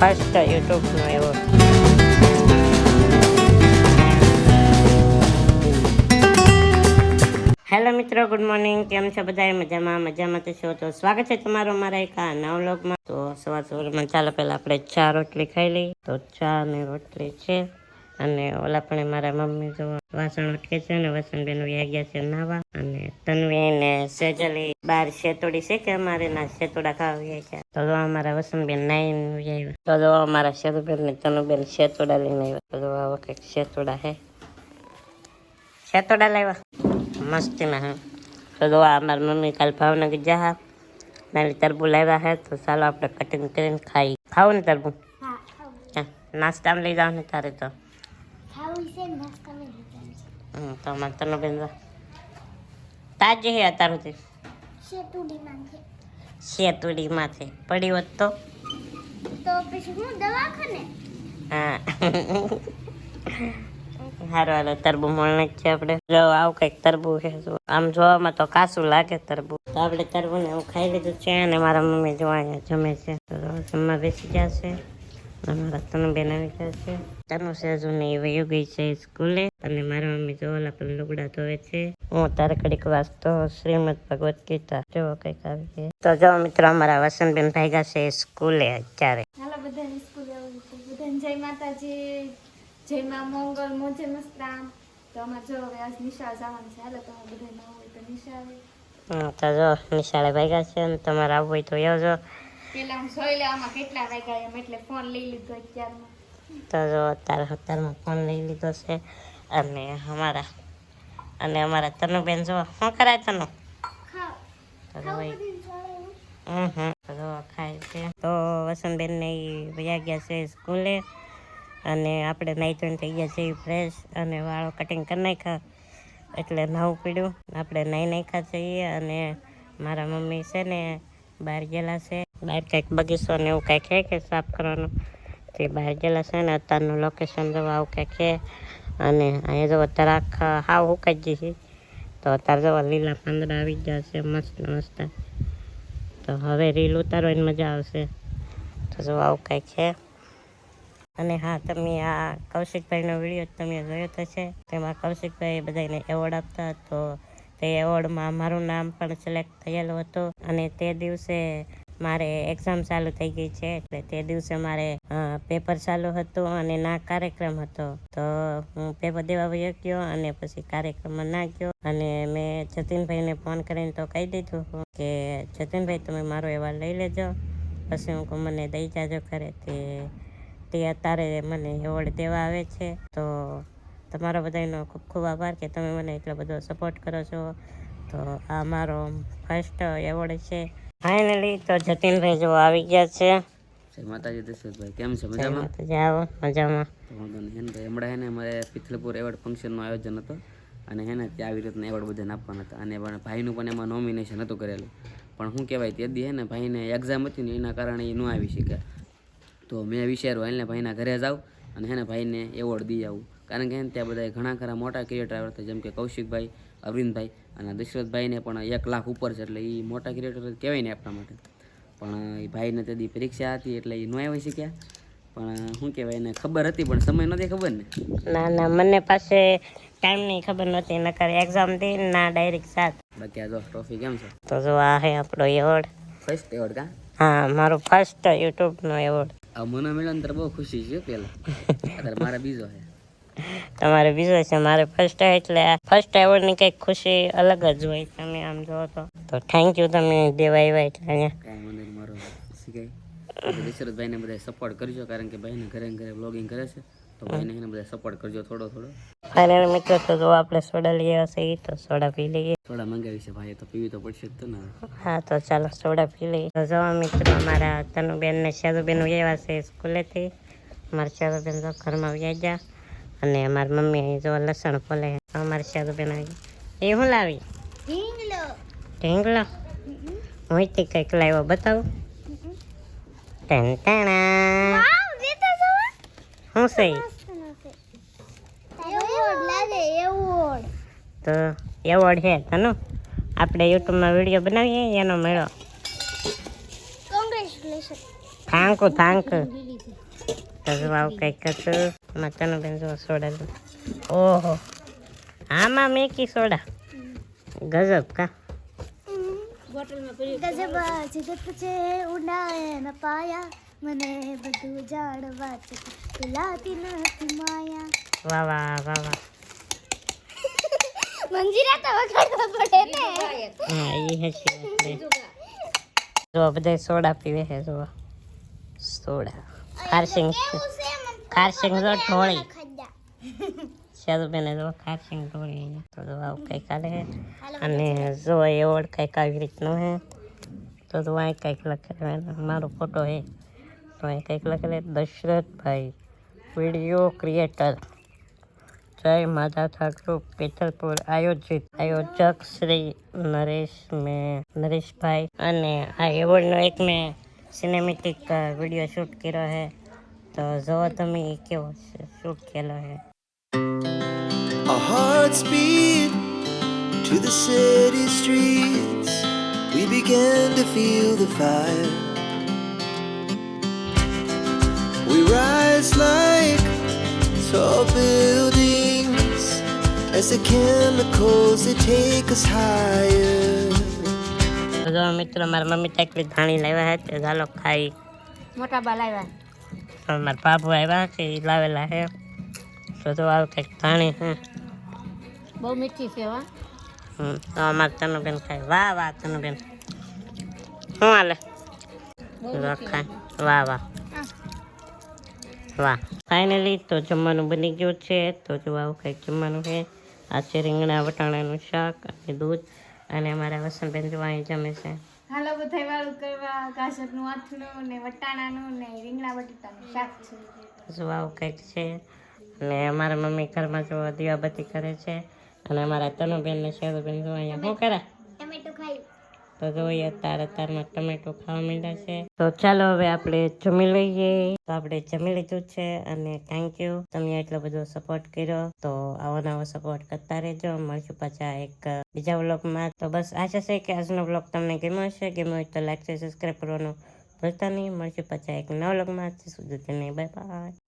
First યુટ્યુબનો એવો hello મિત્રો good morning કેમ છો બધા મજામાં મજામાં તો છો તો સ્વાગત છે તમારું અમારા એક આ નવ વ્લોગમાં. તો સવાર સવારમાં ચાલો પહેલાં આપણે ચા રોટલી ખાઈ લઈએ. તો ચા ને રોટલી છે. અને ઓલા પણ મારા મમ્મી જો વાસણ ઉટકે છે અને વસંતબેન વ્યા ગયા છે નાવા. અને તન્વી ને સેજલી બાર શેતોડી છે કે અમારે ના શેતોડા ખાવા વ્યા છે. તો જો અમારા વસંતબેન નાઈને આવ્યા. તો જો અમારા શેતુબેન ને તનુબેન શેતોડા લઈને આવ્યા. તો જો આવા કંઈક શેતોડા હે શેતોડા લાવ્યા. મસ્તીના હા. તો જો આ મમ્મી કાલ ભાવનગર જા નાલી તરબુ લાવ્યા હે તો ચાલો આપણે કટિંગ કરીને ખાઈ. ખાવું ને તરબુ હા નાસ્તામાં લઈ જાવ ને તારે તો. તો મને તને બેન તાજી હે શેતુડીમાં છે શેતુડીમાંથી પડી હોત તો તો પછી હું દવાખાને હા હારો હાલો તરબુ મળને જ છે આપણે જો આવું કંઈક તરબુ છે આમ જોવામાં તો કાસું લાગે તરબુ તો આપણે તરબુ ને એવું ખાઈ લીધું છે અને મારા મમ્મી જોવા જમે છે તો જમવા બેસી જશે અમારા તનુ બેન આવી ગયા છે. તનુ સેજુ ને એ વયું ગઈ છે સ્કૂલે. અને મારા મમ્મી જો ઓલા પણ લુગડા ધોવે છે. હું તારે કડીક વાંચતો શ્રીમદ ભગવત ગીતા. જો કંઈક આવી ગઈ. તો જો મિત્રો અમારા વસંતબેન ભાગ્યા છે સ્કૂલે અત્યારે. હાલો બધાને સ્કૂલે આવું છે. બધાને જય માતાજી. જય મા મંગલ મોજે મસ્તરામ તો અમારે જો હવે આજ નિશાળ જવાનું છે. હાલો તમે બધા ન હોય તો નિશાળે. તો જો નિશાળે ભાગ્યા છે અને તમારે આવવું હોય તો આવજો પેલા હું જોઈ લે કેટલા વાગ્યા એમ એટલે ફોન લઈ લીધો અત્યારમાં. તો જો અત્યારે અત્યારમાં ફોન લઈ લીધો છે અને અમારા અને અમારા તનુબેન જો શું કરાય તનુ? ખાય છે. તો વસંતબેનને એ વયા ગયા છે સ્કૂલે અને આપણે નાઈ ધોઈને થઈ ગયા છીએ ફ્રેશ અને વાળો કટિંગ કરી નાખ્યા એટલે નવું પીડ્યું. આપણે નાઈ નાખ્યા છીએ અને મારા મમ્મી છે ને બહાર ગયેલા છે. બહાર કંઈક બગીચો ને એવું કંઈક છે કે સાફ કરવાનું. તે બહાર ગયેલા છે ને અત્યારનું લોકેશન જો આવું કંઈક છે. અને અહીંયા જો અત્યારે આખા હાવ હુકાઈ ગઈ છે. તો અત્યારે જો લીલા પાંદડા આવી ગયા છે, મસ્ત મસ્ત. તો હવે રીલ ઉતારવાની મજા આવશે. તો જો આવું કંઈક છે. અને હા, તમે આ કૌશિકભાઈનો વીડિયો તમે જોયો તો છે. તેમાં કૌશિકભાઈ બધાને એવોર્ડ આપતા તો તે એવોર્ડમાં મારું નામ પણ સિલેક્ટ થયેલું હતું. અને તે દિવસે મારે એક્ઝામ ચાલુ થઈ ગઈ છે એટલે તે દિવસે મારે પેપર ચાલુ હતું અને ના કાર્યક્રમ હતો. તો હું પેપર દેવા વયો ગયો અને પછી કાર્યક્રમમાં ના ગયો અને મેં જતીનભાઈને ફોન કરીને તો કહી દીધું કે, જતીનભાઈ, તમે મારો એવોર્ડ લઈ લેજો. પછી હું મને દઈ જાજો ખરે તે તે અત્યારે મને એવોર્ડ દેવા આવે છે. તો તમારો બધાનો ખૂબ ખૂબ આભાર કે તમે મને એટલો બધો સપોર્ટ કરો છો. તો આ મારો ફર્સ્ટ એવોર્ડ છે. ફાઇનલી તો જતીનભાઈ જો આવી ગયા છે. જય માતાજી દશરથભાઈ કેમ છે મજામાં? આવો મજામાં. વાંધો નહીં. હેને ભાઈ હમણાં હેને અમારે પિથલપુર એવોર્ડ ફંક્શનનું આયોજન હતો. અને હેને ત્યાં આવી રીતના એવોર્ડ બધાને આપવાના હતા. અને પણ ભાઈનું પણ એમાં નોમિનેશન હતું કરેલું. પણ શું કહેવાય તે દી હેને ભાઈને એક્ઝામ હતી ને એના કારણે એ ન આવી શક્યા. તો મેં વિચાર્યું એને ભાઈના ઘરે જાઉં અને હેને ભાઈને એવોર્ડ દઈ આવું. કારણ કે ત્યાં બધા ઘણા ખરા મોટા ક્રિએટર આવ્યા હતા. જેમ કે કૌશિકભાઈ અરવિંદભાઈ અને દશરથભાઈને પણ એક લાખ ઉપર છે એટલે એ મોટા ક્રિએટર કહેવાય ને આપણા માટે. પણ એ ભાઈને તે પરીક્ષા હતી એટલે એ ન આવી શક્યા. પણ શું કહેવાય એને ખબર હતી પણ સમય નથી ખબર ને. ના ના મને પાસે ટાઈમની ખબર નહોતી નકર એક્ઝામ દી ના ડાયરેક્ટ સાત. બાકી આ જો ટ્રોફી કેમ છે? તો જો આ હે આપણો એવોર્ડ ફર્સ્ટ એવોર્ડ કા? હા મારો ફર્સ્ટ યુટ્યુબનો એવોર્ડ આ મને મળ્યો ને બહુ ખુશી છે પહેલાં અત્યારે મારા બીજો છે તમારે બીજો છે મારે ફર્સ્ટ એટલે ફર્સ્ટ એવોર્ડની કંઈક ખુશી અલગ જ હોય તમે આમ જોવો તો. તો થેન્ક યુ તમે દેવા આવ્યા એટલે અહીંયા. દશરથભાઈને બધા સપોર્ટ કરજો કારણ કે ભાઈને ઘરે ઘરે બ્લોગિંગ કરે છે. તો ભાઈને એને બધા સપોર્ટ કરજો થોડો થોડો. ફાઇનલ મિત્રો તો જો આપણે સોડા લઈ આવ્યા એ તો સોડા પી લઈએ. થોડા મંગાવી છે ભાઈ તો પીવી તો પડશે જ તો ને. હા તો ચાલો સોડા પી લઈએ. તો જો મિત્રો અમારા તનુબેન ને શાદુબેન આવ્યા છે સ્કૂલેથી. અમારા શાદુબેન તો ઘરમાં વ્યા ગયા અને અમારી મમ્મી અહીં જો લસણ ફોલે અમારે શાદુબેન આવી એ હું લાવી? ઢીંગલો. ઢીંગલો? હું તે કંઈક લાવ્યો બતાવું? ટન ટણા શું છે? તો એવોર્ડ છે તનો. આપણે યુટ્યુબમાં વીડિયો બનાવીએ એનો મેળો. કોંગ્રેચ્યુલેશન. થેન્ક યુ તો જો આવું કંઈક હતું. એમાં તને બેન જો સોડા ઓહો આમાં મેકી સોડા ગજબ કા ગજબ જગત છે ઉડાય ન પાયા મને બધું જાણવા છતાં પેલાતી નથી માયા વાહ વાહ વાહ વાહ મંજીરા તો વગાડવા પડે ને હા એ હસી જો બધા સોડા પીવે છે જો સોડા ખારસિંગ ખારસિંગ રોડ ઢોળી. સેદુબેને જો. ખારસિંગ ઢોળી તો જો આવું કંઈક હાલે. અને જો એવોર્ડ કંઈક આવી રીતનો હે. તો જો અહીં કંઈક લખેલું મારો ફોટો હે. તો અહીં કંઈક લખેલું દશરથભાઈ વીડિયો ક્રિએટર. જય માતા ઠાકુર પિથલપુર આયોજિત. આયોજક શ્રી નરેશ મેં નરેશભાઈ. અને આ એવોર્ડનો એક મેં સિનેમેટિક વીડિયો શૂટ કર્યો છે તો જુઓ તમે એ કેવો શૂટ કરેલો છે Our hearts beat to the city streets. We began to feel the fire. We rise like tall buildings as the chemicals they take us higher. તો જો મિત્રો મારા મમ્મી તાકલી ધાણી લાવ્યા છે તે ચાલો ખાઈ મોટા બા લાવ્યા હવે મારા બાપુ આવ્યા છે એ લાવેલા છે. તો જો આવું કંઈક પાણી છે. બહુ મીઠી છે હો. હમ તો અમારે તનુબેન ખાય. વાહ વાહ તનુબેન. શું હાલે? ખાય. વાહ વાહ. વાહ. ફાઇનલી તો જમવાનું બની ગયું છે. તો જો આવું કંઈક જમવાનું છે. આ છે રીંગણા વટાણાનું શાક અને દૂધ. અને અમારા વસંતબેન જો અહીં જમે છે. હાલો બધાય વાળું કરવા, ગાજરનું આથણું ને વટાણાનું ને રીંગણા બટેટાનું શાક છે. જો આવું કંઈક છે. અને અમારા મમ્મી ઘરમાં જો દીવાબત્તી કરે છે. અને અમારા તનુબેન ને શેરુબેન જો અહીંયા શું કરે? તો જોઈએ, અત્યારે અત્યારમાં ટમેટો ખાવા માંડ્યા છે. તો ચાલો હવે આપણે જમી લઈએ. તો આપણે જમી લીધું છે અને થેન્ક યુ તમે એટલો બધો સપોર્ટ કર્યો, તો આવો નવો સપોર્ટ કરતા રહેજો. મળશું પાછા એક બીજા વ્લોગમાં તો બસ આશા છે કે આજનો વ્લોગ તમને ગમ્યો હશે? ગમ્યો હોય તો લાઈક છે સબસ્ક્રાઈબ કરવાનું ભૂલતા નહીં. મળશું પાછા એક નવા વ્લોગમાં સુધી બાય બાય